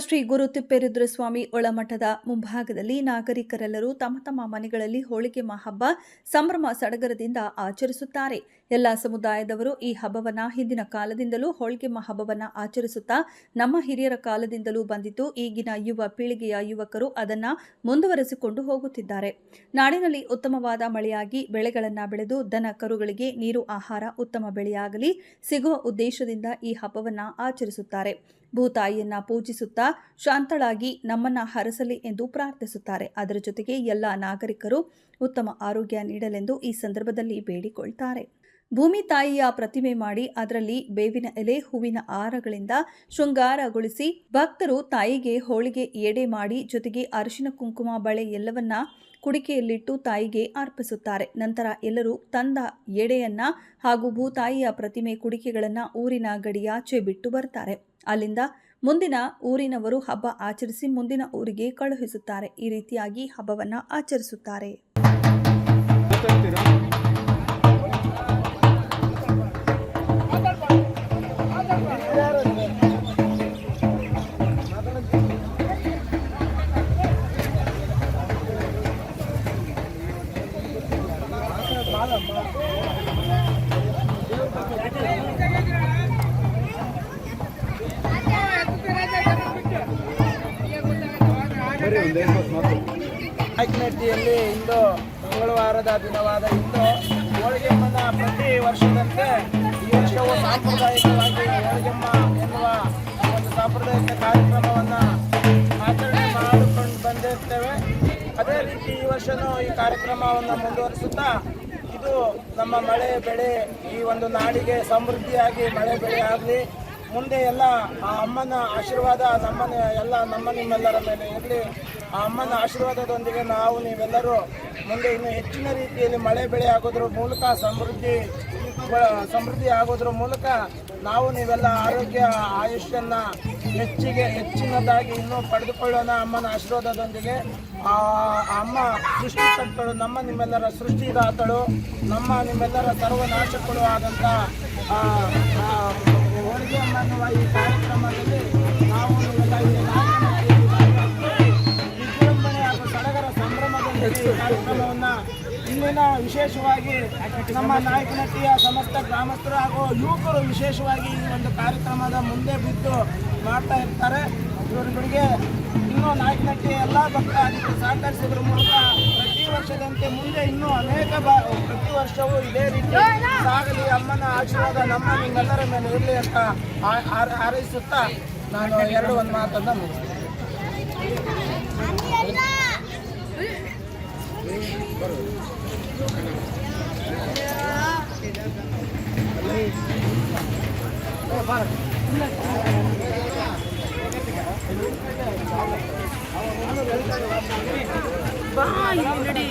ಶ್ರೀ ಗುರು ತಿಪ್ಪೇರುದ್ರಸ್ವಾಮಿ ಒಳಮಠದ ಮುಂಭಾಗದಲ್ಲಿ ನಾಗರಿಕರೆಲ್ಲರೂ ತಮ್ಮ ತಮ್ಮ ಮನೆಗಳಲ್ಲಿ ಹೋಳಿಗೆ ಮಹಬ್ಬ, ಸಂಭ್ರಮ ಸಡಗರದಿಂದ ಆಚರಿಸುತ್ತಾರೆ. ಎಲ್ಲ ಸಮುದಾಯದವರು ಈ ಹಬ್ಬವನ್ನ ಹಿಂದಿನ ಕಾಲದಿಂದಲೂ ಹೋಳಿಗೆ ಮಹಬ್ಬವನ್ನ ಆಚರಿಸುತ್ತಾ, ನಮ್ಮ ಹಿರಿಯರ ಕಾಲದಿಂದಲೂ ಬಂದಿದ್ದು, ಈಗಿನ ಯುವ ಪೀಳಿಗೆಯ ಯುವಕರು ಅದನ್ನ ಮುಂದುವರೆಸಿಕೊಂಡು ಹೋಗುತ್ತಿದ್ದಾರೆ. ನಾಡಿನಲ್ಲಿ ಉತ್ತಮವಾದ ಮಳೆಯಾಗಿ ಬೆಳೆಗಳನ್ನು ಬೆಳೆದು, ದನ ಕರುಗಳಿಗೆ ನೀರು, ಆಹಾರ ಉತ್ತಮ ಬೆಳೆಯಾಗಲಿ ಸಿಗುವ ಉದ್ದೇಶದಿಂದ ಈ ಹಬ್ಬವನ್ನ ಆಚರಿಸುತ್ತಾರೆ. ಭೂತಾಯಿಯನ್ನ ಪೂಜಿಸುತ್ತಾ ಶಾಂತಳಾಗಿ ನಮ್ಮನ್ನ ಹರಸಲಿ ಎಂದು ಪ್ರಾರ್ಥಿಸುತ್ತಾರೆ. ಅದರ ಜೊತೆಗೆ ಎಲ್ಲ ನಾಗರಿಕರು ಉತ್ತಮ ಆರೋಗ್ಯ ನೀಡಲೆಂದು ಈ ಸಂದರ್ಭದಲ್ಲಿ ಬೇಡಿಕೊಳ್ತಾರೆ. ಭೂಮಿ ತಾಯಿಯ ಪ್ರತಿಮೆ ಮಾಡಿ ಅದರಲ್ಲಿ ಬೇವಿನ ಎಲೆ, ಹೂವಿನ ಹಾರಗಳಿಂದ ಶೃಂಗಾರಗೊಳಿಸಿ ಭಕ್ತರು ತಾಯಿಗೆ ಹೋಳಿಗೆ ಎಡೆ ಮಾಡಿ ಜೊತೆಗೆ ಅರಿಶಿನ, ಕುಂಕುಮ, ಬಳೆ ಎಲ್ಲವನ್ನ ಕುಡಿಕೆಯಲ್ಲಿಟ್ಟು ತಾಯಿಗೆ ಅರ್ಪಿಸುತ್ತಾರೆ. ನಂತರ ಎಲ್ಲರೂ ತಂದ ಎಡೆಯನ್ನ ಹಾಗೂ ಭೂತಾಯಿಯ ಪ್ರತಿಮೆ ಕುಡಿಕೆಗಳನ್ನ ಊರಿನ ಗಡಿಯಾಚೆ ಬಿಟ್ಟು ಬರ್ತಾರೆ. ಅಲ್ಲಿಂದ ಮುಂದಿನ ಊರಿನವರು ಹಬ್ಬ ಆಚರಿಸಿ ಮುಂದಿನ ಊರಿಗೆ ಕಳುಹಿಸುತ್ತಾರೆ. ಈ ರೀತಿಯಾಗಿ ಹಬ್ಬವನ್ನು ಆಚರಿಸುತ್ತಾರೆ. ಮಾತು ಇಂದು ಮಂಗಳವಾರದ ದಿನವಾದ ಇಂದು ಹೋಳಿಗೆಮ್ಮನ ಪ್ರತಿ ವರ್ಷದಂತೆ ಈ ವರ್ಷವು ಸಾಂಪ್ರದಾಯಿಕವಾಗಿ ಹೋಳಿಗೆಮ್ಮ ಎನ್ನುವ ಒಂದು ಸಾಂಪ್ರದಾಯಿಕ ಕಾರ್ಯಕ್ರಮವನ್ನು ಆಚರಣೆ ಮಾಡಿಕೊಂಡು ಬಂದಿರ್ತೇವೆ. ಅದೇ ರೀತಿ ಈ ವರ್ಷನೂ ಈ ಕಾರ್ಯಕ್ರಮವನ್ನು ಮುಂದುವರಿಸುತ್ತಾ ಇದು ನಮ್ಮ ಮಳೆ ಬೆಳೆ ಈ ಒಂದು ನಾಡಿಗೆ ಸಮೃದ್ಧಿಯಾಗಿ ಮಳೆ ಬೆಳೆ ಆಗಲಿ, ಮುಂದೆ ಎಲ್ಲ ಆ ಅಮ್ಮನ ಆಶೀರ್ವಾದ ನಮ್ಮನೆ ಎಲ್ಲ ನಮ್ಮ ನಿಮ್ಮೆಲ್ಲರ ಮೇಲೆ ಇರಲಿ. ಆ ಅಮ್ಮನ ಆಶೀರ್ವಾದದೊಂದಿಗೆ ನಾವು ನೀವೆಲ್ಲರೂ ಮುಂದೆ ಇನ್ನೂ ಹೆಚ್ಚಿನ ರೀತಿಯಲ್ಲಿ ಮಳೆ, ಬೆಳೆ ಆಗೋದ್ರ ಮೂಲಕ ಸಮೃದ್ಧಿ ಸಮೃದ್ಧಿ ಆಗೋದ್ರ ಮೂಲಕ ನಾವು ನೀವೆಲ್ಲ ಆರೋಗ್ಯ ಆಯುಷ್ಯನ್ನ ಹೆಚ್ಚಿಗೆ, ಹೆಚ್ಚಿನದಾಗಿ ಇನ್ನೂ ಪಡೆದುಕೊಳ್ಳೋಣ ಅಮ್ಮನ ಆಶೀರ್ವಾದದೊಂದಿಗೆ. ಆ ಸೃಷ್ಟಿ ಅಮ್ಮ ಸೃಷ್ಟಿಕರ್ತಳು ನಮ್ಮ ನಿಮ್ಮೆಲ್ಲರ ಸೃಷ್ಟಿದಾತಳು, ನಮ್ಮ ನಿಮ್ಮೆಲ್ಲರ ಸರ್ವನಾಶಕಳು ಆದಂಥ ಹೋಳಿಗೆ ಅಮ್ಮನ ಈ ಕಾರ್ಯಕ್ರಮದಲ್ಲಿ ಇಲ್ಲಿನ ವಿಶೇಷವಾಗಿ ನಮ್ಮ ನಾಯಕನಟ್ಟಿಯ ಸಮಸ್ತ ಗ್ರಾಮಸ್ಥರು ಹಾಗೂ ಯುವಕರು ವಿಶೇಷವಾಗಿ ಈ ಒಂದು ಕಾರ್ಯಕ್ರಮದ ಮುಂದೆ ಬಿದ್ದು ಮಾಡ್ತಾ ಇರ್ತಾರೆ. ಇವರುಗಳಿಗೆ ಇನ್ನೂ ನಾಯಕನಟ್ಟಿಯ ಎಲ್ಲ ಭಕ್ತಾದಿಗಳು ಸಹಕರಿಸಿದ್ರ ಮೂಲಕ ಪ್ರತಿ ವರ್ಷದಂತೆ ಮುಂದೆ ಇನ್ನೂ ಅನೇಕ ಪ್ರತಿ ವರ್ಷವೂ ಇದೇ ರೀತಿ ಸಾಗಲಿ ಅಮ್ಮನ ಆಶೀರ್ವಾದ ನಮ್ಮ ನಿಮ್ಮೆಲ್ಲರ ಮೇಲೆ ಇರಲಿ ಅಂತ ಹಾರೈಸುತ್ತಾ ನಾನು ಎರಡು ಒಂದು ಮಾತನ್ನು ಮುಗಿಸ್ತೇನೆ. பாய் என்னடி?